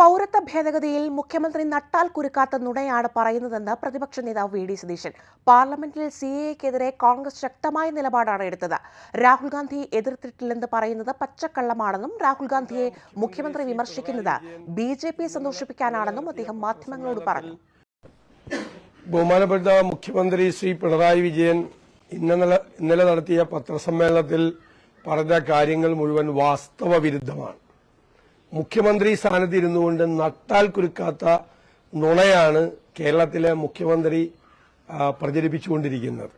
പൗരത്വ ഭേദഗതിയിൽ മുഖ്യമന്ത്രി നട്ടാൽ കുരുക്കാത്ത നുണയാണ് പറയുന്നതെന്ന് പ്രതിപക്ഷ നേതാവ് വി ഡി സതീശൻ. പാർലമെന്റിൽ സി എക്കെതിരെ കോൺഗ്രസ് ശക്തമായ നിലപാടാണ് എടുത്തത്. രാഹുൽ ഗാന്ധി എതിർത്തിട്ടില്ലെന്ന് പറയുന്നത് പച്ചക്കള്ളമാണെന്നും രാഹുൽ ഗാന്ധിയെ മുഖ്യമന്ത്രി വിമർശിക്കുന്നത് ബി ജെ പി സന്തോഷിപ്പിക്കാനാണെന്നും അദ്ദേഹം മാധ്യമങ്ങളോട് പറഞ്ഞു. ബഹുമാനപ്പെട്ട മുഖ്യമന്ത്രി ശ്രീ പിണറായി വിജയൻ ഇന്നലെ നടത്തിയ പത്രസമ്മേളനത്തിൽ പറഞ്ഞ കാര്യങ്ങൾ മുഴുവൻ വാസ്തവ വിരുദ്ധമാണ് മുഖ്യമന്ത്രി സ്ഥാനത്ത് ഇരുന്നുകൊണ്ട് നട്ടാൽ കുരുക്കാത്ത നുണയാണ് കേരളത്തിലെ മുഖ്യമന്ത്രി പ്രചരിപ്പിച്ചുകൊണ്ടിരിക്കുന്നത്.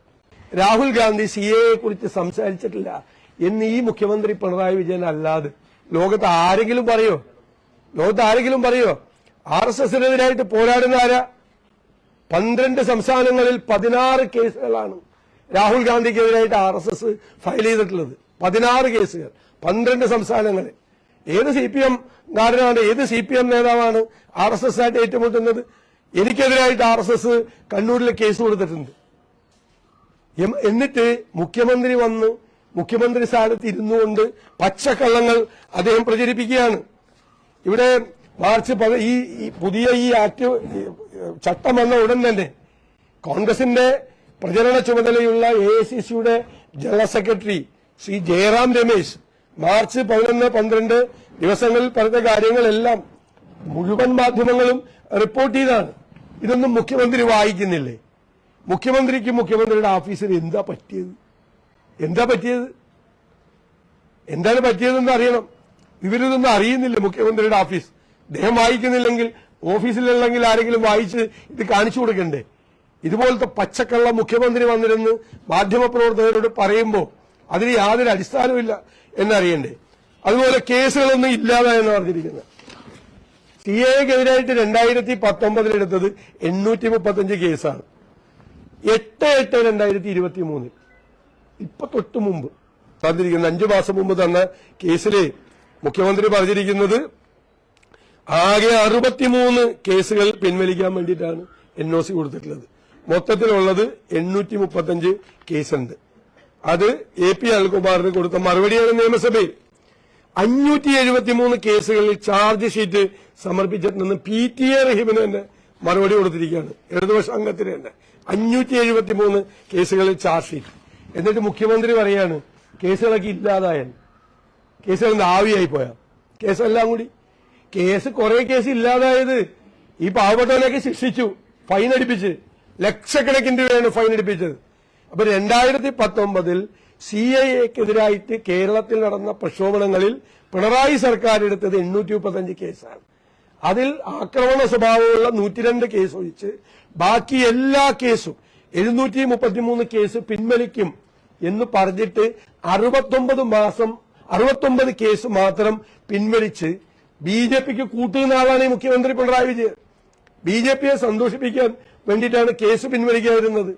രാഹുൽ ഗാന്ധി സി എയെ കുറിച്ച് സംസാരിച്ചിട്ടില്ല. എന്ന് ഈ മുഖ്യമന്ത്രി പിണറായി വിജയൻ അല്ലാതെ ലോകത്ത് ആരെങ്കിലും പറയോ? ലോകത്ത് ആരെങ്കിലും പറയോ? ആർ എസ് എസിനെതിരായിട്ട് പോരാടുന്ന ആരാ? പന്ത്രണ്ട് സംസ്ഥാനങ്ങളിൽ പതിനാറ് കേസുകളാണ് രാഹുൽ ഗാന്ധിക്കെതിരായിട്ട് ആർ എസ് എസ് ഫയൽ ചെയ്തിട്ടുള്ളത്. പതിനാറ് കേസുകൾ. പന്ത്രണ്ട് സംസ്ഥാനങ്ങളിൽ. ഏത് സി പി എം കാരനാണ് ഏത് സി പി എം നേതാവാണ് ആർ എസ് എസ് ആയിട്ട് ഏറ്റുമുട്ടുന്നത്? എനിക്കെതിരായിട്ട് ആർ എസ് എസ് കണ്ണൂരിൽ കേസ് കൊടുത്തിട്ടുണ്ട്. എന്നിട്ട് മുഖ്യമന്ത്രി വന്ന്. മുഖ്യമന്ത്രി സ്ഥാനത്ത് ഇരുന്നു കൊണ്ട് പച്ചക്കള്ളങ്ങൾ അദ്ദേഹം പ്രചരിപ്പിക്കുകയാണ്. ഇവിടെ മാർച്ച് ഈ പുതിയ ഈ ആക്ട് ചട്ടം വന്ന ഉടൻ തന്നെ കോൺഗ്രസിന്റെ പ്രചരണ ചുമതലയുള്ള എ ഐ സി സിയുടെ general secretary Shri Jairam Ramesh March പതിനൊന്ന് പന്ത്രണ്ട് ദിവസങ്ങളിൽ പറഞ്ഞ കാര്യങ്ങളെല്ലാം മുഴുവൻ മാധ്യമങ്ങളും റിപ്പോർട്ട് ചെയ്താണ്. ഇതൊന്നും മുഖ്യമന്ത്രി വായിക്കുന്നില്ലേ? മുഖ്യമന്ത്രിക്ക് മുഖ്യമന്ത്രിയുടെ ഓഫീസിൽ എന്താ പറ്റിയത്? എന്താ പറ്റിയത്? എന്താണ് പറ്റിയതെന്ന് അറിയണം. ഇവരിതൊന്നും അറിയുന്നില്ല മുഖ്യമന്ത്രിയുടെ ഓഫീസ്? അദ്ദേഹം വായിക്കുന്നില്ലെങ്കിൽ ഓഫീസിലുള്ളെങ്കിൽ ആരെങ്കിലും വായിച്ച് ഇത് കാണിച്ചു കൊടുക്കണ്ടേ? ഇതുപോലത്തെ പച്ചക്കള്ള മുഖ്യമന്ത്രി വന്നിരുന്ന് മാധ്യമപ്രവർത്തകരോട് പറയുമ്പോൾ അതിന് യാതൊരു അടിസ്ഥാനമില്ല എന്നറിയണ്ടേ. അതുപോലെ കേസുകളൊന്നും ഇല്ലാതായെന്ന് പറഞ്ഞിരിക്കുന്നത്. സി എക്കെതിരായിട്ട് രണ്ടായിരത്തി പത്തൊമ്പതിലെടുത്തത് എണ്ണൂറ്റി മുപ്പത്തഞ്ച് കേസാണ്. എട്ട് എട്ട് രണ്ടായിരത്തി ഇരുപത്തി മൂന്നിൽ ഇപ്പൊ തൊട്ട് മുമ്പ് തന്നിരിക്കുന്ന അഞ്ചു മാസം മുമ്പ് തന്ന കേസിലെ മുഖ്യമന്ത്രി പറഞ്ഞിരിക്കുന്നത് ആകെ അറുപത്തിമൂന്ന് കേസുകൾ പിൻവലിക്കാൻ വേണ്ടിയിട്ടാണ് എൻ ഒ സി കൊടുത്തിട്ടുള്ളത്. മൊത്തത്തിലുള്ളത് എണ്ണൂറ്റി മുപ്പത്തഞ്ച് കേസുണ്ട്. അത് എ പി അനിൽകുമാറിന് കൊടുത്ത മറുപടിയാണ് നിയമസഭയിൽ. അഞ്ഞൂറ്റി എഴുപത്തിമൂന്ന് കേസുകളിൽ ചാർജ് ഷീറ്റ് സമർപ്പിച്ചിട്ടുണ്ടെന്ന് പി ടി എ റഹീമിന് തന്നെ മറുപടി കൊടുത്തിരിക്കുകയാണ്. ഇടതുപക്ഷ അംഗത്തിന് തന്നെ. അഞ്ഞൂറ്റി എഴുപത്തിമൂന്ന് കേസുകളിൽ ചാർജ് ഷീറ്റ്. എന്നിട്ട് മുഖ്യമന്ത്രി പറയാണ് കേസുകളൊക്കെ ഇല്ലാതായാൽ കേസുകൾ ആവിയായി പോയാ. കേസെല്ലാം കൂടി. കേസ് കുറെ കേസ് ഇല്ലാതായത് ഈ പാവപ്പെട്ടവനൊക്കെ ശിക്ഷിച്ചു ഫൈൻ അടിപ്പിച്ച്. ലക്ഷക്കണക്കിന് രൂപയാണ് ഫൈൻ അടിപ്പിച്ചത്. അപ്പൊ രണ്ടായിരത്തി പത്തൊമ്പതിൽ സി ഐ എക്കെതിരായിട്ട് കേരളത്തിൽ നടന്ന പ്രക്ഷോഭങ്ങളിൽ പിണറായി സർക്കാർ എടുത്തത് എണ്ണൂറ്റി മുപ്പത്തഞ്ച് കേസാണ്. അതിൽ ആക്രമണ സ്വഭാവമുള്ള നൂറ്റിരണ്ട് കേസ് ഒഴിച്ച് ബാക്കി എല്ലാ കേസും എഴുന്നൂറ്റി മുപ്പത്തിമൂന്ന് കേസ് പിൻവലിക്കും എന്ന് പറഞ്ഞിട്ട് അറുപത്തൊമ്പത് മാസം അറുപത്തൊമ്പത് കേസ് മാത്രം പിൻവലിച്ച് ബി ജെ പിക്ക് കൂട്ടുന്ന ആളാണ് ഈ മുഖ്യമന്ത്രി പിണറായി വിജയൻ. ബി ജെ പിയെ സന്തോഷിപ്പിക്കാൻ വേണ്ടിയിട്ടാണ് കേസ് പിൻവലിക്കാതിരുന്നത്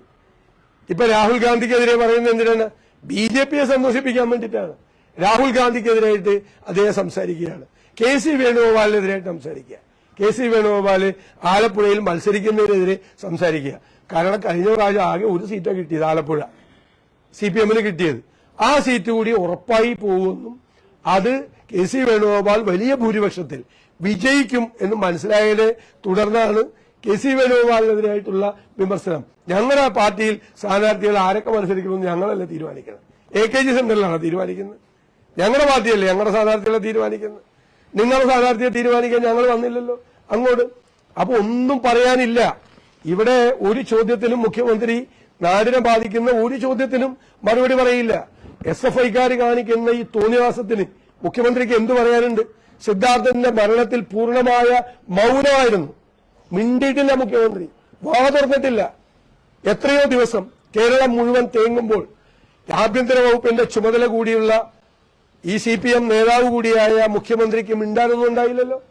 ഇപ്പൊ രാഹുൽ ഗാന്ധിക്കെതിരെ പറയുന്നത് എന്തിനാണ്? ബി ജെ പിയെ സന്തോഷിപ്പിക്കാൻ വേണ്ടിയിട്ടാണ്. രാഹുൽ ഗാന്ധിക്കെതിരായിട്ട് അദ്ദേഹം സംസാരിക്കുകയാണ്. കെ സി വേണുഗോപാലിനെതിരായിട്ട് സംസാരിക്കുക. കെ സി വേണുഗോപാൽ ആലപ്പുഴയിൽ മത്സരിക്കുന്നതിനെതിരെ സംസാരിക്കുക. കാരണം കഴിഞ്ഞ പ്രാവശ്യം ആകെ ഒരു സീറ്റാണ് കിട്ടിയത് ആലപ്പുഴ. സി പി എമ്മിന് കിട്ടിയത്. ആ സീറ്റ് കൂടി ഉറപ്പായി പോകുമെന്നും അത് കെ സി വേണുഗോപാൽ വലിയ ഭൂരിപക്ഷത്തിൽ വിജയിക്കും എന്ന് മനസ്സിലായതിനെ തുടർന്നാണ് കെ സി വേണുഗോപാലിനെതിരായിട്ടുള്ള വിമർശനം. ഞങ്ങളുടെ പാർട്ടിയിൽ സ്ഥാനാർത്ഥികൾ ആരൊക്കെ മത്സരിക്കണമെന്ന് ഞങ്ങളല്ല തീരുമാനിക്കുന്നത്? എ കെ ജി സെന്ററിലാണ് തീരുമാനിക്കുന്നത്? ഞങ്ങളുടെ പാർട്ടിയല്ലേ ഞങ്ങളുടെ സ്ഥാനാർത്ഥികളെ തീരുമാനിക്കുന്നത്? നിങ്ങളുടെ സ്ഥാനാർത്ഥിയെ തീരുമാനിക്കാൻ ഞങ്ങൾ വന്നില്ലല്ലോ അങ്ങോട്ട്. അപ്പൊ ഒന്നും പറയാനില്ല. ഇവിടെ ഒരു ചോദ്യത്തിനും മുഖ്യമന്ത്രി നാടിനെ ബാധിക്കുന്ന ഒരു ചോദ്യത്തിനും മറുപടി പറയില്ല. എസ് എഫ് ഐക്കാർ കാണിക്കുന്ന ഈ തോന്നിവാസത്തിന് മുഖ്യമന്ത്രിക്ക് എന്തു പറയാനുണ്ട്? സിദ്ധാർത്ഥന്റെ മരണത്തിൽ പൂർണമായ മൗനമായിരുന്നു. മിണ്ടിയിട്ടില്ല മുഖ്യമന്ത്രി. വാ തുറന്നിട്ടില്ല. എത്രയോ ദിവസം കേരളം മുഴുവൻ തേങ്ങുമ്പോൾ ആഭ്യന്തര വകുപ്പിന്റെ ചുമതല കൂടിയുള്ള ഈ സി പി എം നേതാവ് കൂടിയായ മുഖ്യമന്ത്രിക്ക് മിണ്ടാനൊന്നും ഉണ്ടായില്ലല്ലോ.